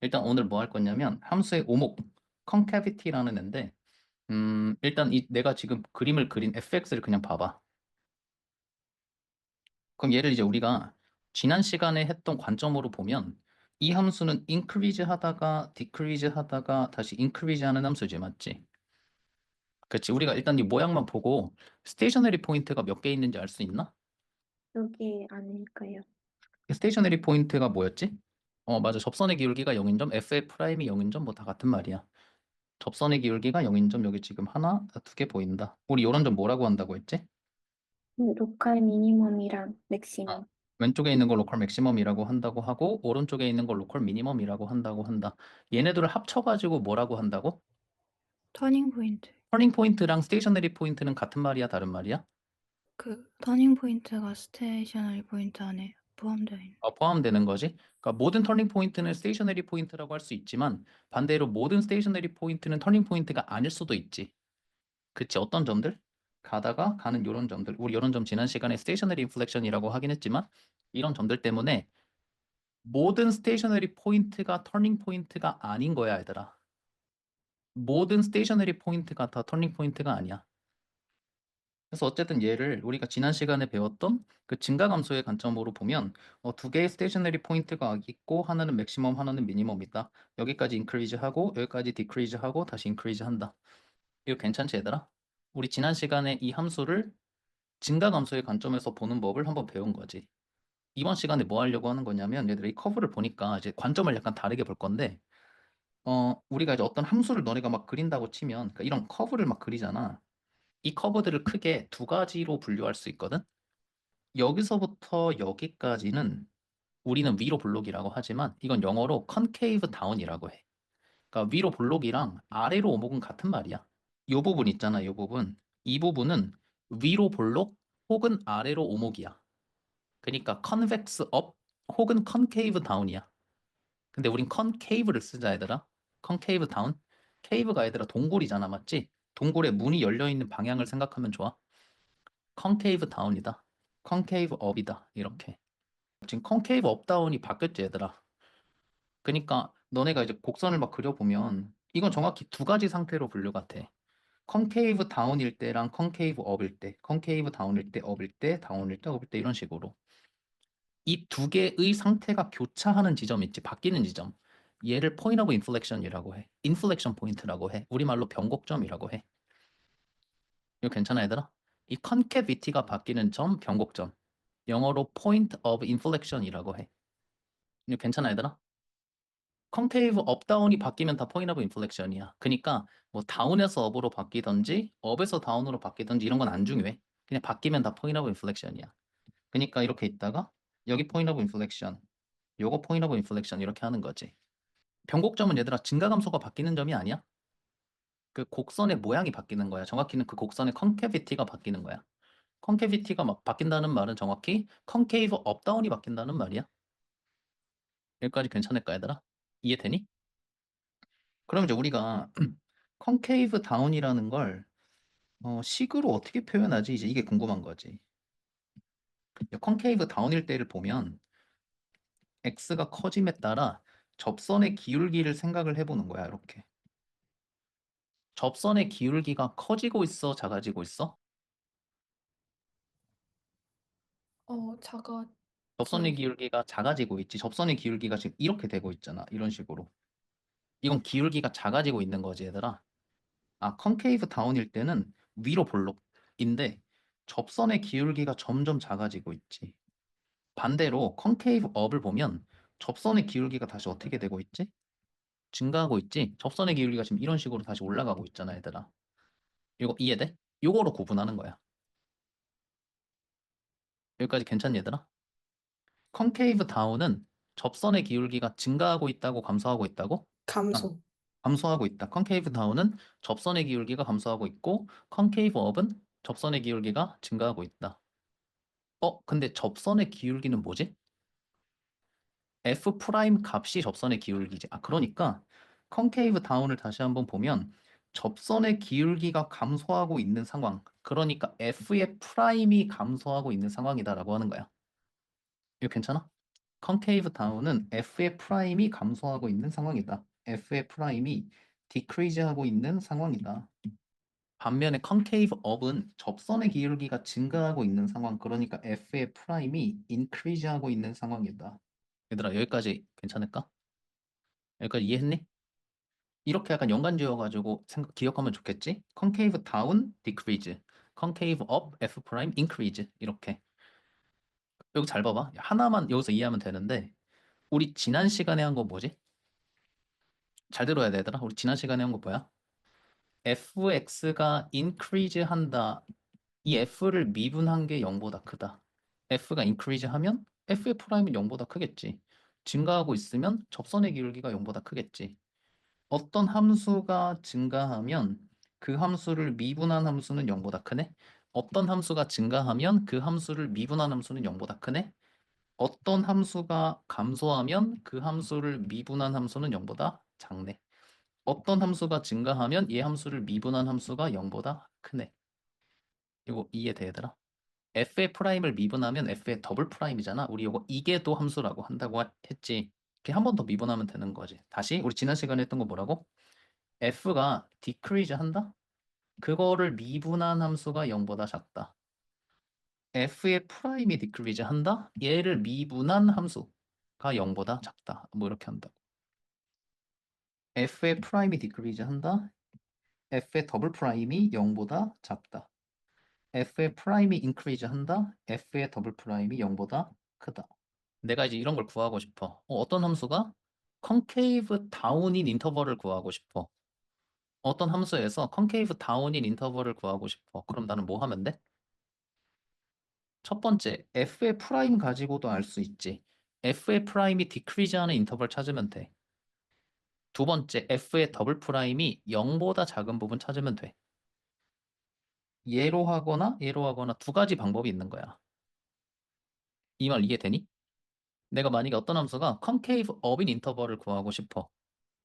일단 오늘 뭐 할 거냐면 함수의 오목 concavity라는 애인데 음, 일단 이 내가 지금 그림을 그린 fx를 그냥 봐봐. 그럼 얘를 이제 우리가 지난 시간에 했던 관점으로 보면 이 함수는 increase 하다가 decrease 하다가 다시 increase 하는 함수지 맞지? 그렇지. 우리가 일단 이 모양만 보고 스테이셔너리 포인트가 몇 개 있는지 알 수 있나? 여기 아닐까요? 스테이셔너리 포인트가 뭐였지? 어, 맞아. 접선의 기울기가 0인 점, f의 프라임이 0인 점 뭐 다 같은 말이야. 접선의 기울기가 0인 점 여기 지금 하나, 두 개 보인다. 우리 이런 점 뭐라고 한다고 했지? 네, 로컬 미니멈이랑 맥시멈. 왼쪽에 있는 걸 로컬 맥시멈이라고 한다고 하고 오른쪽에 있는 걸 로컬 미니멈이라고 한다고 한다. 얘네들을 합쳐가지고 뭐라고 한다고? 터닝 포인트. 터닝 포인트랑 스테이셔너리 포인트는 같은 말이야, 다른 말이야? 그 터닝 포인트가 스테이셔너리 포인트 안에 포함되어 있는. 어, 포함되는 거지. 그러니까 모든 터닝 포인트는 스테이셔너리 포인트라고 할 수 있지만 반대로 모든 스테이셔너리 포인트는 터닝 포인트가 아닐 수도 있지. 그치? 어떤 점들? 가다가 가는 이런 점들. 우리 이런 점 지난 시간에 스테이셔너리 인플렉션이라고 하긴 했지만 이런 점들 때문에 모든 스테이셔너리 포인트가 터닝 포인트가 아닌 거야, 얘들아. 모든 스테이셔너리 포인트가 다 터닝 포인트가 아니야. 그래서 어쨌든 얘를 우리가 지난 시간에 배웠던 그 증가 감소의 관점으로 보면 어, 두 개의 스테이셔너리 포인트가 있고 하나는 맥시멈 하나는 미니멈이다. 여기까지 인크리즈 하고 여기까지 디크리즈 하고 다시 인크리즈 한다. 이거 괜찮지 얘들아? 우리 지난 시간에 이 함수를 증가 감소의 관점에서 보는 법을 한번 배운 거지. 이번 시간에 뭐 하려고 하는 거냐면 얘들아 이 커브를 보니까 이제 관점을 약간 다르게 볼 건데 어 우리가 이제 어떤 함수를 너네가 막 그린다고 치면 그러니까 이런 커브를 막 그리잖아. 이 커브들을 크게 두 가지로 분류할 수 있거든. 여기서부터 여기까지는 우리는 위로 볼록이라고 하지만 이건 영어로 컨케이브 다운이라고 해. 그러니까 위로 볼록이랑 아래로 오목은 같은 말이야. 이 부분 있잖아, 이 부분. 이 부분은 위로 볼록 혹은 아래로 오목이야. 그러니까 컨벡스 업 혹은 컨케이브 다운이야. 근데 우린 컨케이브를 쓰자 얘들아. 컨케이브 다운. 케이브가 얘들아 동굴이잖아, 맞지? 동굴에 문이 열려 있는 방향을 생각하면 좋아. 컨케이브 다운이다. 컨케이브 업이다. 이렇게. 지금 컨케이브 업 다운이 바뀌었지, 얘들아. 그러니까 너네가 이제 곡선을 막 그려보면 이건 정확히 두 가지 상태로 분류가 돼. 컨케이브 다운일 때랑 컨케이브 업일 때, 컨케이브 다운일 때, 업일 때, 다운일 때, 업일 때 이런 식으로. 이 두 개의 상태가 교차하는 지점 있지, 바뀌는 지점. 얘를 포인트 오브 인플렉션이라고 해. 인플렉션 포인트라고 해. 우리말로 변곡점이라고 해. 이거 괜찮아 얘들아? 이 컨케비티가 바뀌는 점 변곡점. 영어로 point of inflection이라고 해. 이거 괜찮아 얘들아? 컨케이브 업다운이 바뀌면 다 point of inflection이야. 그러니까 뭐 다운에서 업으로 바뀌던지 업에서 다운으로 바뀌던지 이런 건 안 중요해. 그냥 바뀌면 다 point of inflection이야. 그러니까 이렇게 있다가 여기 point of inflection, 요거 point of inflection 이렇게 하는 거지. 변곡점은 얘들아 증가 감소가 바뀌는 점이 아니야. 그 곡선의 모양이 바뀌는 거야. 정확히는 그 곡선의 컨케비티가 바뀌는 거야. 컨케비티가 막 바뀐다는 말은 정확히 컨케이브 업다운이 바뀐다는 말이야. 여기까지 괜찮을까 얘들아? 이해되니? 그럼 이제 우리가 컨케이브 다운이라는 걸 어, 식으로 어떻게 표현하지? 이제 이게 궁금한 거지. 컨케이브 다운일 때를 보면 x가 커짐에 따라 접선의 기울기를 생각을 해보는 거야. 이렇게. 접선의 기울기가 커지고 있어, 작아지고 있어? 어, 작아. 접선의 음. 기울기가 작아지고 있지. 접선의 기울기가 지금 이렇게 되고 있잖아. 이런 식으로. 이건 기울기가 작아지고 있는 거지, 얘들아. 아, 컨케이브 다운일 때는 위로 볼록인데 접선의 기울기가 점점 작아지고 있지. 반대로 컨케이브 업을 보면 접선의 기울기가 다시 어떻게 되고 있지? 증가하고 있지. 접선의 기울기가 지금 이런 식으로 다시 올라가고 있잖아, 얘들아. 이거 이해돼? 요거로 구분하는 거야. 여기까지 괜찮니, 얘들아? 컨케이브 다운은 접선의 기울기가 증가하고 있다고 감소하고 있다고? 감소. 감소하고 있다. 컨케이브 다운은 접선의 기울기가 감소하고 있고 컨케이브 업은 접선의 기울기가 증가하고 있다. 어, 근데 접선의 기울기는 뭐지? F 프라임 값이 접선의 기울기지. 아, 그러니까 컨케이브 다운을 다시 한번 보면 접선의 기울기가 감소하고 있는 상황. 그러니까 f의 프라임이 감소하고 있는 상황이다라고 하는 거야. 이거 괜찮아? 컨케이브 다운은 f의 프라임이 감소하고 있는 상황이다. f의 프라임이 디크리즈 하고 있는 상황이다. 반면에 컨케이브 업은 접선의 기울기가 증가하고 있는 상황. 그러니까 f의 프라임이 인크리즈 하고 있는 상황이다. 얘들아 여기까지 괜찮을까? 여기까지 이해했니? 이렇게 약간 연관 지어가지고 생각 기억하면 좋겠지? 컨케이브 다운 디크리즈, 컨케이브 업 f 프라임 인크리즈 이렇게. 여기 잘 봐봐. 하나만 여기서 이해하면 되는데 우리 지난 시간에 한 거 뭐지? 잘 들어야 되더라. 우리 지난 시간에 한 거 뭐야? fx가 increase 한다. 이 f를 미분한 게 0보다 크다. f가 increase 하면 f의 프라임은 0보다 크겠지. 증가하고 있으면 접선의 기울기가 0보다 크겠지. 어떤 함수가 증가하면 그 함수를 미분한 함수는 0보다 크네. 어떤 함수가 증가하면 그 함수를 미분한 함수는 0보다 크네. 어떤 함수가 감소하면 그 함수를 미분한 함수는 0보다 작네. 어떤 함수가 증가하면 얘 함수를 미분한 함수가 0보다 크네. 이거 이해되더라? F의 프라임을 미분하면 f의 더블 프라임이잖아. 우리 이거 이계도 함수라고 한다고 하- 했지. 이렇게 한 번 더 미분하면 되는 거지. 다시 우리 지난 시간에 했던 거 뭐라고? f가 decrease 한다? 그거를 미분한 함수가 0보다 작다. f의 프라임이 decrease 한다? 얘를 미분한 함수가 0보다 작다. 뭐 이렇게 한다고. f의 프라임이 decrease 한다? f의 더블 프라임이 0보다 작다. F의 프라임이 increase 한다? f의 더블 프라임이 0보다 크다. 내가 이제 이런 걸 구하고 싶어. 어, 떤 함수가 컨케이브 다운인 인터벌을 구하고 싶어. 어떤 함수에서 컨케이브 다운인 인터벌을 구하고 싶어. 그럼 나는 뭐 하면 돼? 첫 번째, f의 프라임 가지고도 알 수 있지. f의 프라임이 디크리즈 하는 인터벌 찾으면 돼. 두 번째, f의 더블 프라임이 0보다 작은 부분 찾으면 돼. 얘로 하거나 얘로 하거나 두 가지 방법이 있는 거야. 이 말 이해되니? 내가 만약에 어떤 함수가 컨케이브 업인 인터벌을 구하고 싶어.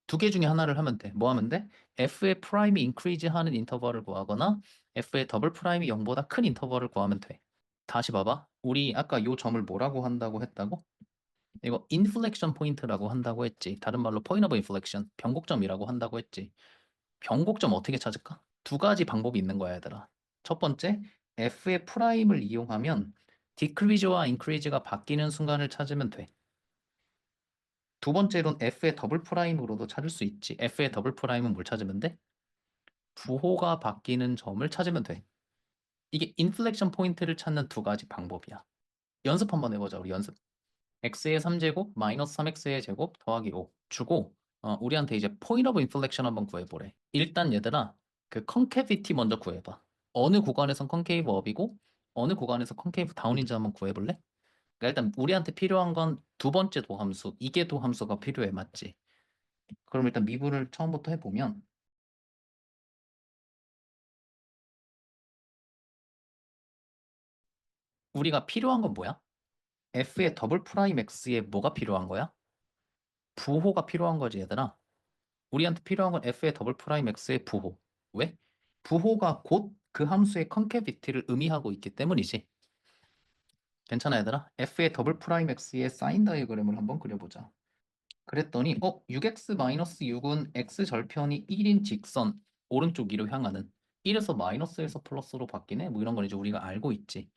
두 개 중에 하나를 하면 돼. 뭐 하면 돼? f의 프라임이 인크리즈 하는 인터벌을 구하거나 f의 더블 프라임이 0보다 큰 인터벌을 구하면 돼. 다시 봐봐. 우리 아까 요 점을 뭐라고 한다고 했다고? 이거 인플렉션 포인트라고 한다고 했지. 다른 말로 포인트 오브 인플렉션, 변곡점이라고 한다고 했지. 변곡점 어떻게 찾을까? 두 가지 방법이 있는 거야, 얘들아. 첫 번째, f의 프라임을 이용하면 디크리즈와 인크리즈가 바뀌는 순간을 찾으면 돼. 두 번째로는 f의 더블 프라임으로도 찾을 수 있지. f의 더블 프라임은 뭘 찾으면 돼? 부호가 바뀌는 점을 찾으면 돼. 이게 인플렉션 포인트를 찾는 두 가지 방법이야. 연습 한번 해보자, 우리 연습. x의 3제곱 마이너스 3x의 제곱 더하기 5 주고 어, 우리한테 이제 포인트 오브 인플렉션 한번 구해보래. 일단 얘들아 그 컨케비티 먼저 구해봐. 어느 구간에선 컨케이브 업이고 어느 구간에서 컨케이브 다운인지 한번 구해볼래? 그러니까 일단 우리한테 필요한 건 두 번째 도함수, 이계 도함수가 필요해, 맞지? 그럼 일단 미분을 처음부터 해보면 우리가 필요한 건 뭐야? f의 더블 프라임 x에 뭐가 필요한 거야? 부호가 필요한 거지, 얘들아. 우리한테 필요한 건 f의 더블 프라임 x의 부호. 왜? 부호가 곧 그 함수의 컨케비티를 의미하고 있기 때문이지. 괜찮아, 얘들아? f의 더블 프라임 x의 사인 다이어그램을 한번 그려보자. 그랬더니 어 6x-6은 x 절편이 1인 직선 오른쪽 위로 향하는 1에서 마이너스에서 플러스로 바뀌네 뭐 이런 걸 이제 우리가 알고 있지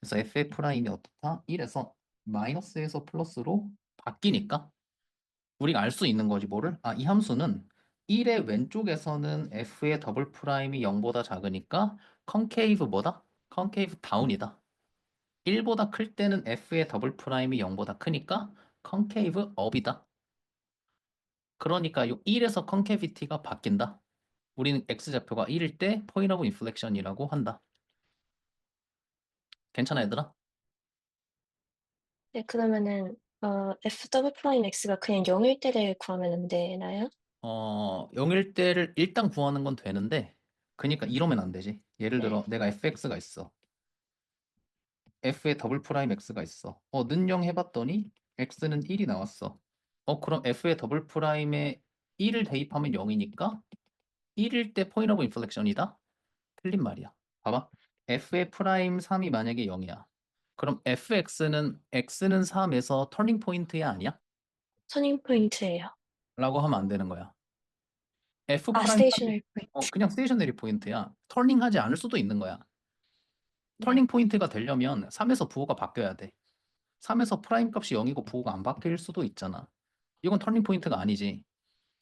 그래서 f의 프라임이 어떻다 1에서 마이너스에서 플러스로 바뀌니까 우리가 알 수 있는 거지 뭐를 아 이 함수는 1의 왼쪽에서는 f의 더블 프라임이 0보다 작으니까 컨케이브 뭐다 컨케이브 다운이다 1보다 클 때는 f의 더블 프라임이 0보다 크니까 컨케이브 업이다 그러니까 요 1에서 컨케비티가 바뀐다. 우리는 x좌표가 1일 때 포인트 오브 인플렉션이라고 한다. 괜찮아 얘들아? 네, 그러면은 어, f 더블 프라임 x가 그냥 0일 때를 구하면 안 되나요? 어 0일 때를 일단 구하는 건 되는데 그러니까 이러면 안 되지. 예를 들어 내가 fx가 있어. f의 더블 프라임 x가 있어. 어 능령 해봤더니 x는 1이 나왔어. 어 그럼 f의 더블 프라임에 1을 대입하면 0이니까 1일 때 포인트 오브 인플렉션이다? 틀린 말이야. 봐봐. f의 프라임 3이 만약에 0이야. 그럼 fx는 x는 3에서 터닝 포인트야 아니야? 터닝 포인트예요. 라고 하면 안 되는 거야. F 아, 프라임 스테이셔너리 포인트. 어, 그냥 스테이셔너리 포인트야. 터닝하지 않을 수도 있는 거야. 터닝 포인트가 되려면 3에서 부호가 바뀌어야 돼. 3에서 프라임 값이 0이고 부호가 안 바뀔 수도 있잖아. 이건 터닝 포인트가 아니지.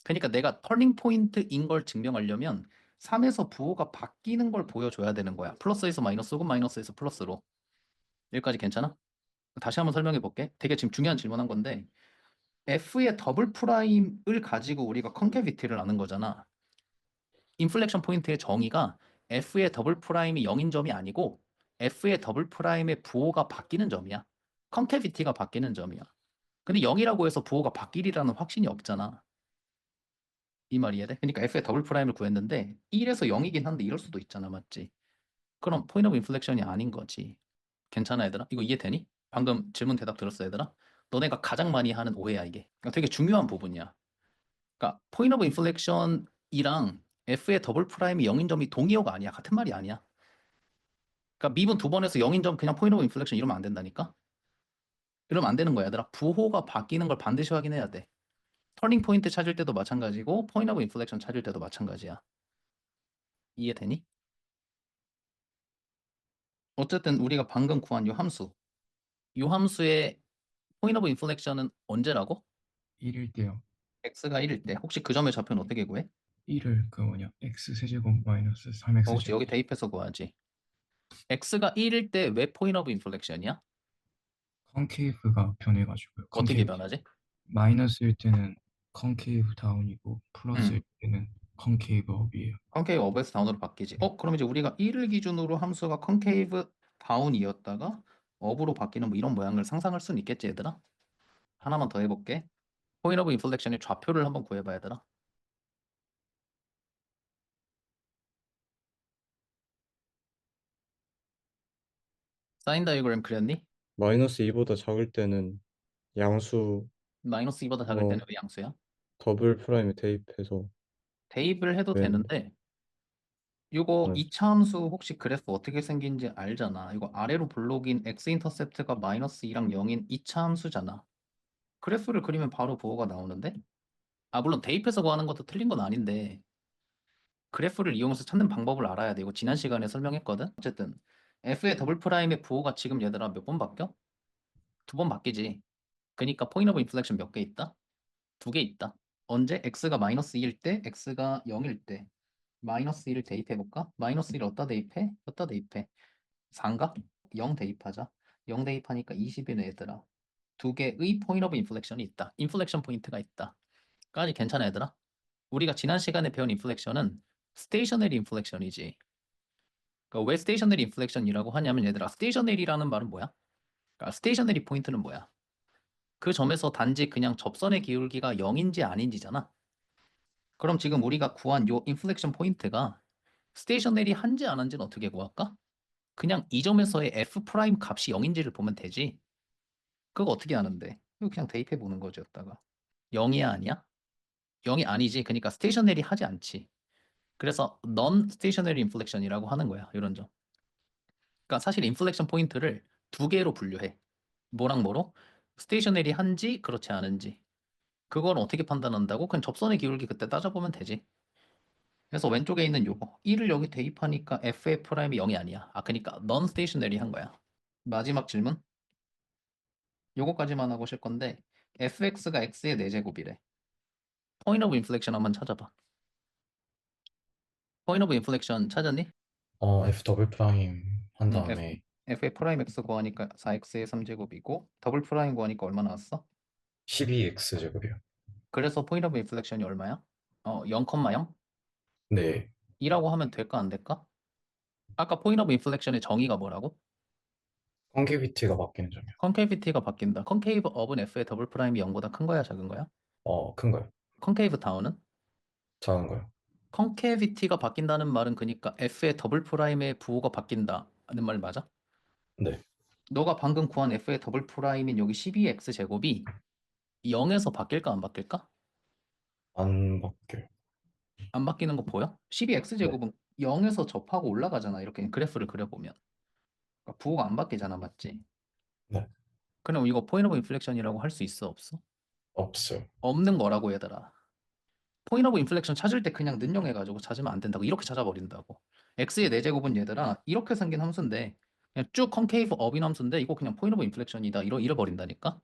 그러니까 내가 터닝 포인트인 걸 증명하려면 3에서 부호가 바뀌는 걸 보여줘야 되는 거야. 플러스에서 마이너스고 마이너스에서 플러스로. 여기까지 괜찮아? 다시 한번 설명해 볼게. 되게 지금 중요한 질문한 건데 f의 더블 프라임을 가지고 우리가 컨캐비티를 아는 거잖아. 인플렉션 포인트의 정의가 f의 더블 프라임이 0인 점이 아니고 f의 더블 프라임의 부호가 바뀌는 점이야. 컨캐비티가 바뀌는 점이야. 근데 0이라고 해서 부호가 바뀌리라는 확신이 없잖아. 이 말 이해돼? 그러니까 f의 더블 프라임을 구했는데 1에서 0이긴 한데 이럴 수도 있잖아. 맞지? 그럼 포인트 오브 인플렉션이 아닌 거지. 괜찮아 얘들아? 이거 이해되니? 방금 질문 대답 들었어 얘들아? 너네가 가장 많이 하는 오해야 이게. 그러니까 되게 중요한 부분이야. 그러니까 포인트 오브 인플렉션이랑 f의 더블 프라임이 0인 점이 동의어가 아니야. 같은 말이 아니야. 그러니까 미분 두 번에서 0인 점 그냥 포인트 오브 인플렉션 이러면 안 된다니까? 이러면 안 되는 거야 얘들아. 부호가 바뀌는 걸 반드시 확인해야 돼. 터닝 포인트 찾을 때도 마찬가지고 포인트 오브 인플렉션 찾을 때도 마찬가지야. 이해되니? 어쨌든 우리가 방금 구한 요 함수. 요 함수의 포인트 오브 인플렉션은 언제라고? 1일 때요. x가 1일 때. 혹시 그 점의 좌표는 어떻게 구해? 1을 그 뭐냐 x 세제곱 마이너스 3x 어, 혹시 여기 대입해서 구하지. x가 1일 때왜 포인트 오브 인플렉션이야? 컨케이브가 변해가지고요. 어떻게 컨케이브. 변하지? 마이너스일 때는 컨케이브 다운이고 플러스일 때는 컨케이브 업이에요. 컨케이브 업에서 다운으로 바뀌지. 어, 그럼 이제 우리가 1을 기준으로 함수가 컨케이브 다운이었다가 업으로 바뀌는 뭐 이런 모양을 상상할 수는 있겠지, 얘들아? 하나만 더 해볼게. 포인트 오브 인플렉션의 좌표를 한번 구해봐, 얘들아. 사인 다이어그램 그렸니? 마이너스 2보다 작을 때는 양수 마이너스 2보다 작을 어. 때는 왜 양수야? 더블 프라임에 대입해서 대입을 해도 네. 되는데 이거 네. 이차 함수 혹시 그래프 어떻게 생긴지 알잖아. 이거 아래로 블록인 x 인터셉트가 마이너스 2랑 0인 이차 함수잖아. 그래프를 그리면 바로 부호가 나오는데? 아 물론 대입해서 구하는 것도 틀린 건 아닌데 그래프를 이용해서 찾는 방법을 알아야 돼. 이거 지난 시간에 설명했거든. 어쨌든 f의 더블 프라임의 부호가 지금 얘들아 몇 번 바뀌어? 두 번 바뀌지. 그러니까 포인트 오브 인플렉션 몇 개 있다? 두 개 있다. 언제? x가 마이너스 2일 때, x가 0일 때. 마이너스 1을 대입해 볼까? 마이너스 1을 어디다 대입해? 어디다 대입해? 4인가? 0 대입하자. 0 대입하니까 20이네 얘들아. 두 개의 포인트 오브 인플렉션이 있다. 인플렉션 포인트가 있다. 까지 괜찮아 얘들아? 우리가 지난 시간에 배운 인플렉션은 스테이셔너리 인플렉션이지. 그러니까 왜 스테이셔너리 인플렉션이라고 하냐면 얘들아 스테이셔너리라는 말은 뭐야? 그러니까 스테이셔너리 포인트는 뭐야? 그 점에서 단지 그냥 접선의 기울기가 0인지 아닌지잖아. 그럼 지금 우리가 구한 요 인플렉션 포인트가 스테이셔너리 한지 안 한지는 어떻게 구할까? 그냥 이 점에서의 f 프라임 값이 0인지를 보면 되지. 그거 어떻게 하는데? 이거 그냥 대입해 보는 거죠, 여기다가. 0이야 아니야? 0이 아니지. 그러니까 스테이셔너리 하지 않지. 그래서 non stationary inflection이라고 하는 거야. 이런 점. 그러니까 사실 인플렉션 포인트를 두 개로 분류해. 뭐랑 뭐로? 스테이셔너리 한지 그렇지 않은지. 그걸 어떻게 판단한다고? 그냥 접선의 기울기 그때 따져보면 되지. 그래서 왼쪽에 있는 요거 1을 여기 대입하니까 f의 프라임이 0이 아니야. 아 그러니까 non stationary 한 거야. 마지막 질문. 요거까지만 하고 오실 건데 fx가 x의 4제곱이래. point of inflection 한번 찾아봐. point of inflection 찾았니? 어, F 더블 프라임 한 음, 다음에 f의 프라임 x 구하니까 4x의 3제곱이고 더블 프라임 구하니까 얼마 나왔어? 12x 제곱이요. 그래서 point of inflection이 얼마야? 어, 0,0? 네, 2라고 하면 될까 안 될까? 아까 point of inflection의 정의가 뭐라고? 컨케비티가 바뀌는 점이요. 컨케이비티가 바뀐다. 컨케이브 업은 f의 더블 프라임이 0보다 큰 거야, 작은 거야? 어, 큰 거요. 컨케이브 다운은? 작은 거요. 컨케이비티가 바뀐다는 말은 그러니까 f의 더블 프라임의 부호가 바뀐다는 말 맞아? 네. 너가 방금 구한 f의 더블 프라임인 여기 12x 제곱이 0에서 바뀔까 안 바뀔까? 안 바뀌어요. 안 바뀌는 거 보여? 12x 제곱은 0에서 접하고 올라가잖아. 이렇게 그래프를 그려보면. 그러니까 부호가 안 바뀌잖아, 맞지? 네. 그럼 이거 포인트 오브 인플렉션이라고 할 수 있어 없어? 없어요. 없는 거라고 얘들아. 포인트 오브 인플렉션 찾을 때 그냥 능용해가지고 찾으면 안 된다고 이렇게 찾아버린다고. x의 4제곱은 얘들아 이렇게 생긴 함수인데 그냥 쭉 컨케이브 업인 함수인데 이거 그냥 포인트 오브 인플렉션이다 이러 잃어버린다니까.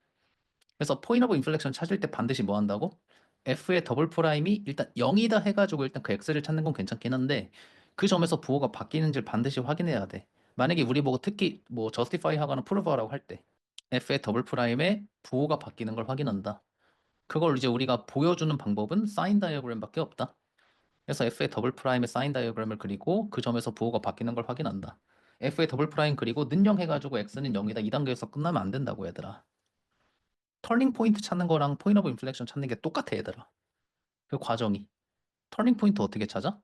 그래서 포인트 오브 인플렉션 찾을 때 반드시 뭐 한다고? f의 더블 프라임이 일단 0이다 해가지고 일단 그 x를 찾는 건 괜찮긴 한데 그 점에서 부호가 바뀌는지를 반드시 확인해야 돼. 만약에 우리 보고 특히 뭐 justify 하거나 prove 하라고 할 때 f의 더블 프라임의 부호가 바뀌는 걸 확인한다. 그걸 이제 우리가 보여주는 방법은 사인 다이어그램밖에 없다. 그래서 f의 더블 프라임의 사인 다이어그램을 그리고 그 점에서 부호가 바뀌는 걸 확인한다. f의 더블 프라임 그리고 는영 해가지고 x는 0이다. 이 단계에서 끝나면 안 된다고 얘들아. 터닝 포인트 찾는 거랑 포인트 오브 인플렉션 찾는 게 똑같아 얘들아. 그 과정이. 터닝 포인트 어떻게 찾아?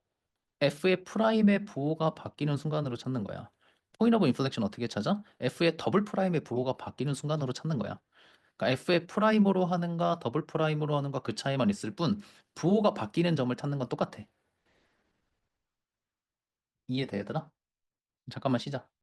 f의 프라임의 부호가 바뀌는 순간으로 찾는 거야. 포인트 오브 인플렉션 어떻게 찾아? f의 더블 프라임의 부호가 바뀌는 순간으로 찾는 거야. 그러니까 f의 프라임으로 하는가 더블 프라임으로 하는가 그 차이만 있을 뿐 부호가 바뀌는 점을 찾는 건 똑같아. 얘들아? 잠깐만 쉬자.